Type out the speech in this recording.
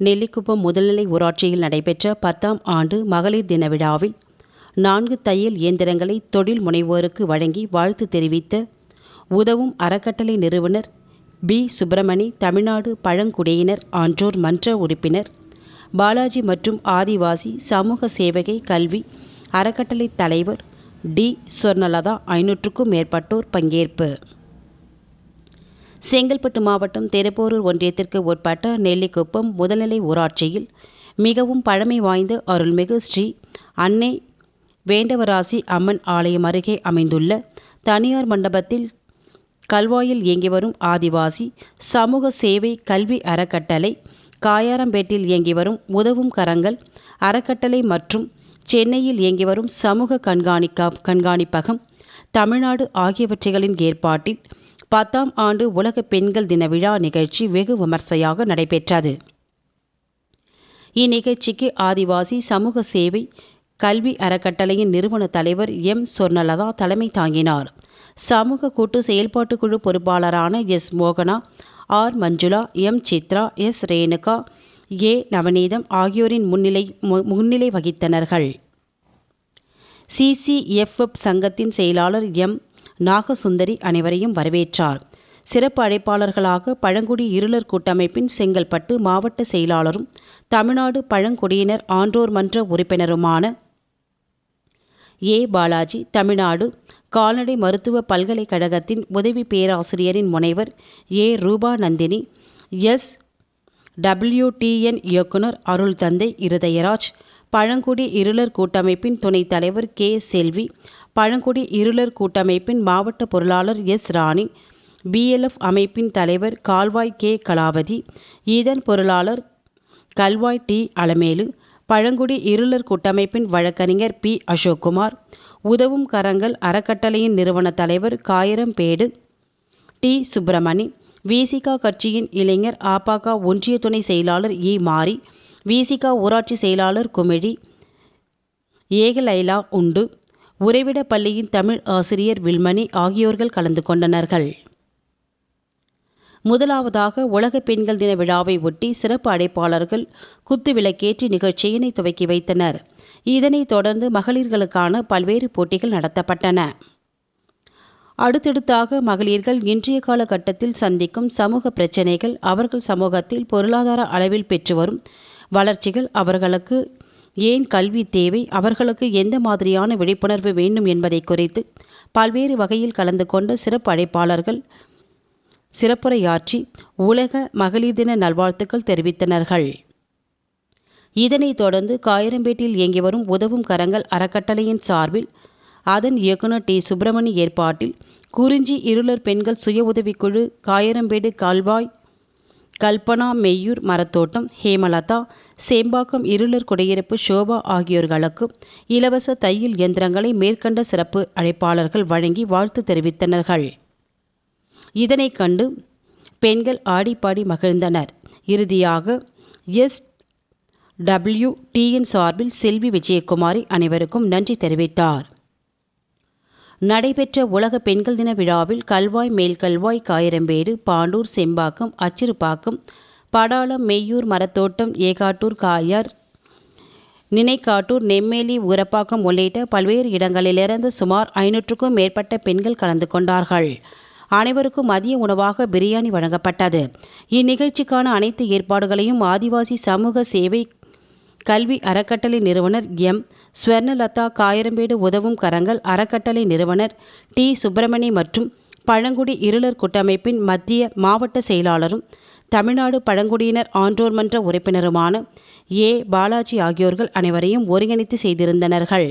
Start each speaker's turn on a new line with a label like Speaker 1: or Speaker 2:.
Speaker 1: நெல்லிக்குப்பம் முதல்நிலை ஊராட்சியில் நடைபெற்ற பத்தாம் ஆண்டு மகளிர் தின விழாவில் நான்கு தையல் இயந்திரங்களை தொழில் முனைவோருக்கு வழங்கி வாழ்த்து தெரிவித்த உதவும் அறக்கட்டளை நிறுவனர் பி. சுப்பிரமணி தமிழ்நாடு பழங்குடியினர் ஆன்றோர் மன்ற உறுப்பினர் பாலாஜி மற்றும் ஆதிவாசி சமூக சேவகை கல்வி அறக்கட்டளை தலைவர் டி. சொர்ணலதா ஐநூற்றுக்கும் மேற்பட்டோர் பங்கேற்பு. செங்கல்பட்டு மாவட்டம் திருப்போரூர் ஒன்றியத்திற்கு உட்பட்ட நெல்லிக்குப்பம் முதல்நிலை ஊராட்சியில் மிகவும் பழமை வாய்ந்த அருள்மிகு ஸ்ரீ அன்னை வேண்டவராசி அம்மன் ஆலயம் அருகே அமைந்துள்ள தனியார் மண்டபத்தில் கல்வாயில் இயங்கி வரும் ஆதிவாசி சமூக சேவை கல்வி அறக்கட்டளை காயாரம்பேட்டில் இயங்கி வரும் உதவும் கரங்கள் அறக்கட்டளை மற்றும் சென்னையில் இயங்கி வரும் சமூக கண்காணிக்கா கண்காணிப்பகம் தமிழ்நாடு ஆகியவற்றைகளின் ஏற்பாட்டில் பத்தாம் ஆண்டு உலக பெண்கள் தின விழா நிகழ்ச்சி வெகு விமர்சையாக நடைபெற்றது. இந்நிகழ்ச்சிக்கு ஆதிவாசி சமூக சேவை கல்வி அறக்கட்டளையின் நிறுவன தலைவர் எம். சொர்ணலதா தலைமை தாங்கினார். சமூக கூட்டு செயல்பாட்டுக்குழு பொறுப்பாளரான எஸ். மோகனா R. Manjula M. Chitra S. Renuka A. Navaneetham ஆகியோரின் முன்னிலை முன்னிலை வகித்தனர்கள். சிசிஎஃப்எப் சங்கத்தின் செயலாளர் எம். நாகசுந்தரி அனைவரையும் வரவேற்றார். சிறப்பு அழைப்பாளர்களாக பழங்குடி இருளர் கூட்டமைப்பின் செங்கல்பட்டு மாவட்ட செயலாளரும் தமிழ்நாடு பழங்குடியினர் ஆன்றோர் மன்ற உறுப்பினருமான ஏ. பாலாஜி தமிழ்நாடு கால்நடை மருத்துவ பல்கலைக்கழகத்தின் உதவி பேராசிரியரின் முனைவர் ஏ. ரூபா நந்தினி எஸ் டபிள்யூடிஎன் இயக்குனர் அருள் தந்தை இருதயராஜ் பழங்குடி இருளர் கூட்டமைப்பின் துணைத் தலைவர் கே. செல்வி பழங்குடி இருளர் கூட்டமைப்பின் மாவட்ட பொருளாளர் எஸ் ராணி பிஎல்எஃப் அமைப்பின் தலைவர் கால்வாய் கே கலாவதி இதன் பொருளாளர் கல்வாய் டி அலமேலு பழங்குடி இருளர் கூட்டமைப்பின் வழக்கறிஞர் பி அசோக்குமார் உதவும் கரங்கள் அறக்கட்டளையின் நிறுவன தலைவர் காயிரம்பேடு டி சுப்பிரமணி விசிகா கட்சியின் இளைஞர் ஆபாகா ஒன்றிய துணை செயலாளர் இ மாரி விசிகா ஊராட்சி செயலாளர் குமிழி ஏகலைலா உண்டு உறைவிட பள்ளியின் தமிழ் ஆசிரியர் வில்மணி ஆகியோர்கள் கலந்து கொண்டனர்கள். முதலாவதாக உலக பெண்கள் தின விழாவை ஒட்டி சிறப்பு அடைப்பாளர்கள் குத்து விளக்கேற்றி நிகழ்ச்சியினை துவக்கி வைத்தனர். இதனைத் தொடர்ந்து மகளிர்களுக்கான பல்வேறு போட்டிகள் நடத்தப்பட்டன. அடுத்தடுத்தாக மகளிர்கள் இன்றைய காலகட்டத்தில் சந்திக்கும் சமூக பிரச்சினைகள் அவர்கள் சமூகத்தில் பொருளாதார அளவில் பெற்று வரும் வளர்ச்சிகள் அவர்களுக்கு ஏன் கல்வி தேவை? அவர்களுக்கு எந்த மாதிரியான விழிப்புணர்வு வேண்டும் என்பதை குறித்து பல்வேறு வகையில் கலந்து கொண்ட சிறப்பு அழைப்பாளர்கள் சிறப்புரையாற்றி உலக மகளிர் தின நல்வாழ்த்துக்கள் தெரிவித்தனர்கள். இதனைத் தொடர்ந்து காயரம்பேட்டில் இயங்கி வரும் உதவும் கரங்கள் அறக்கட்டளையின் சார்பில் அதன் இயக்குனர் டி. சுப்பிரமணி ஏற்பாட்டில் குறிஞ்சி இருளர் பெண்கள் சுய உதவிக்குழு காயரம்பேடு கால்வாய் கல்பனா மெய்யூர் மரத்தோட்டம் ஹேமலதா சேம்பாக்கம் இருளர் குடியிருப்பு ஷோபா ஆகியோர்களுக்கு இலவச தையல் இயந்திரங்களை மேற்கண்ட சிறப்பு அழைப்பாளர்கள் வழங்கி வாழ்த்து தெரிவித்தனர்கள். இதனைக் கண்டு பெண்கள் ஆடிப்பாடி மகிழ்ந்தனர். இறுதியாக எஸ் டபிள்யூ டிஎன் சார்பில் செல்வி விஜயகுமாரி அனைவருக்கும் நன்றி தெரிவித்தார். நடைபெற்ற உலக பெண்கள் தின விழாவில் கல்வாய் மேல்கல்வாய் காயிரம்பேடு பாண்டூர் செம்பாக்கம் அச்சிறுப்பாக்கம் படாளம் மெய்யூர் மரத்தோட்டம் ஏகாட்டூர் காயார் நினைக்காட்டூர் நெம்மேலி ஊரப்பாக்கம் உள்ளிட்ட பல்வேறு இடங்களிலிருந்து சுமார் ஐநூற்றுக்கும் மேற்பட்ட பெண்கள் கலந்து கொண்டார்கள். அனைவருக்கும் மதிய உணவாக பிரியாணி வழங்கப்பட்டது. இந்நிகழ்ச்சிக்கான அனைத்து ஏற்பாடுகளையும் ஆதிவாசி சமூக சேவை கல்வி அறக்கட்டளை நிறுவனர் எம். ஸ்வர்ணலதா காயரம்பேடு உதவும் கரங்கள் அறக்கட்டளை நிறுவனர் டி. சுப்பிரமணி மற்றும் பழங்குடி இருளர் கூட்டமைப்பின் மத்திய மாவட்ட செயலாளரும் தமிழ்நாடு பழங்குடியினர் ஆன்றோர் மன்ற உறுப்பினருமான ஏ. பாலாஜி ஆகியோர்கள் அனைவரையும் ஒருங்கிணைத்து செய்திருந்தனர்கள்.